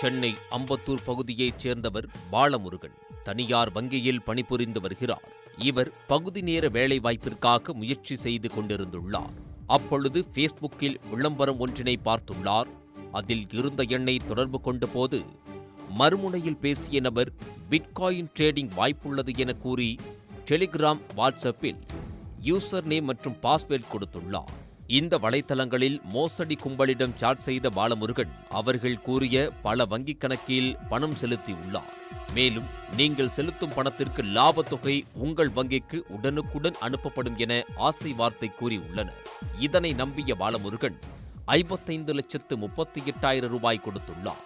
சென்னை அம்பத்தூர் பகுதியைச் சேர்ந்தவர் பாலமுருகன். தனியார் வங்கியில் பணிபுரிந்து வருகிறார். இவர் பகுதி நேர வேலைவாய்ப்பிற்காக முயற்சி செய்து கொண்டிருந்துள்ளார். அப்பொழுது ஃபேஸ்புக்கில் விளம்பரம் ஒன்றினை பார்த்துள்ளார். அதில் இருந்த எண்ணை தொடர்பு கொண்ட போது மறுமுனையில் பேசிய நபர் பிட்காயின் ட்ரேடிங் வாய்ப்புள்ளது என கூறி டெலிகிராம் வாட்ஸ்அப்பில் யூசர் நேம் மற்றும் பாஸ்வேர்ட் கொடுத்துள்ளார். இந்த வலைத்தளங்களில் மோசடி கும்பலிடம் சாட் செய்த பாலமுருகன் அவர்கள் கூறிய பல வங்கிக் கணக்கில் பணம் செலுத்தியுள்ளார். மேலும் நீங்கள் செலுத்தும் பணத்திற்கு லாபத் தொகை உங்கள் வங்கிக்கு உடனுக்குடன் அனுப்பப்படும் என ஆசை வார்த்தை கூறியுள்ளனர். இதனை நம்பிய பாலமுருகன் ஐம்பத்தைந்து லட்சத்து முப்பத்தி எட்டாயிரம் ரூபாய் கொடுத்துள்ளார்.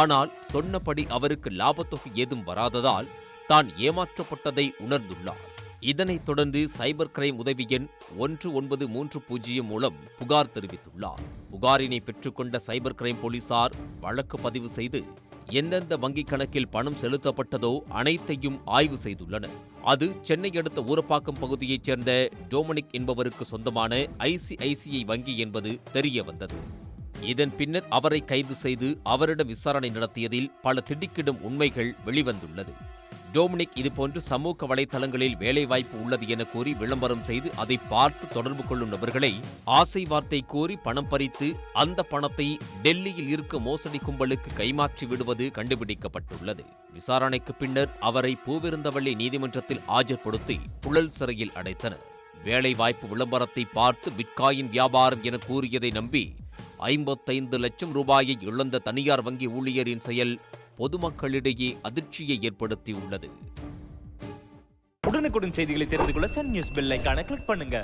ஆனால் சொன்னபடி அவருக்கு லாபத்தொகை ஏதும் வராததால் தான் ஏமாற்றப்பட்டதை உணர்ந்துள்ளார். இதனைத் தொடர்ந்து சைபர் கிரைம் உதவி எண் ஒன்று ஒன்பது மூன்று பூஜ்ஜியம் மூலம் புகார் தெரிவித்துள்ளார். புகாரினை பெற்றுக்கொண்ட சைபர் கிரைம் போலீசார் வழக்கு பதிவு செய்து எந்தெந்த வங்கிக் கணக்கில் பணம் செலுத்தப்பட்டதோ அனைத்தையும் ஆய்வு செய்துள்ளனர். அது சென்னை அடுத்த ஊரப்பாக்கம் பகுதியைச் சேர்ந்த டோமனிக் என்பவருக்கு சொந்தமான ஐசிஐசிஐ வங்கி என்பது தெரிய வந்தது இதன் பின்னர் அவரை கைது செய்து அவரிடம் விசாரணை நடத்தியதில் பல திடுக்கிடும் உண்மைகள் வெளிவந்துள்ளது. டோமினிக் இதுபோன்று சமூக வலைதளங்களில் வேலைவாய்ப்பு உள்ளது என கூறி விளம்பரம் செய்து அதை பார்த்து தொடர்பு கொள்ளும் நபர்களை ஆசை வார்த்தை கூறி பணம் பறித்து அந்த பணத்தை டெல்லியில் இருக்க மோசடி கும்பலுக்கு கைமாற்றி விடுவது கண்டுபிடிக்கப்பட்டுள்ளது. விசாரணைக்கு பின்னர் அவரை பூவிருந்தவள்ளி நீதிமன்றத்தில் ஆஜர்படுத்தி புழல் சிறையில் அடைத்தனர். வேலைவாய்ப்பு விளம்பரத்தை பார்த்து பிட்காயின் வியாபாரம் என கூறியதை நம்பி ஐம்பத்தைந்து லட்சம் ரூபாயை இழந்த தனியார் வங்கி ஊழியரின் செயல் பொதுமக்களிடையே அதிர்ச்சியை ஏற்படுத்தியுள்ளது. உடனுக்குடன் செய்திகளை தெரிந்து கொள்ள சன் நியூஸ் பெல் ஐகானை கிளிக் பண்ணுங்க.